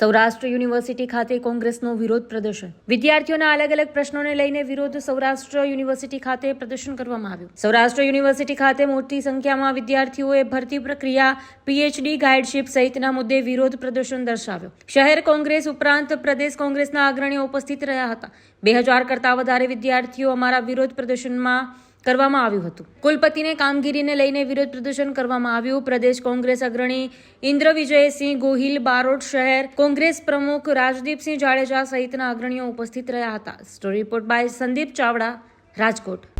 Saurashtra university ખાતે કોંગ્રેસનો વિરોધ પ્રદર્શન. વિદ્યાર્થીઓના અલગ અલગ પ્રશ્નોને લઈને વિરોધ સૌરાષ્ટ્ર યુનિવર્સિટી ખાતે પ્રદર્શન કરવામાં આવ્યું. સૌરાષ્ટ્ર યુનિવર્સિટી ખાતે મોટી સંખ્યામાં વિદ્યાર્થીઓએ ભરતી પ્રક્રિયા પીએચડી ગાઈડશીપ સહિતના મુદ્દે વિરોધ પ્રદર્શન દર્શાવ્યો. શહેર કોંગ્રેસ ઉપરાંત પ્રદેશ કોંગ્રેસના અગ્રણીઓ ઉપસ્થિત રહ્યા હતા. બે હજાર કરતાં વધારે વિદ્યાર્થીઓ અમારા વિરોધ પ્રદર્શનમાં કરવામાં આવ્યું હતું. કુલપતિને કામગીરીને લઈને વિરોધ પ્રદર્શન કરવામાં આવ્યું. પ્રદેશ કોંગ્રેસ અગ્રણી ઇન્દ્ર વિજયસિંહ ગોહિલ બારોટ શહેર કોંગ્રેસ પ્રમુખ રાજદીપસિંહ જાડેજા સહિતના અગ્રણીઓ ઉપસ્થિત રહ્યા હતા. Story report by Sandeep Chavda, Rajkot.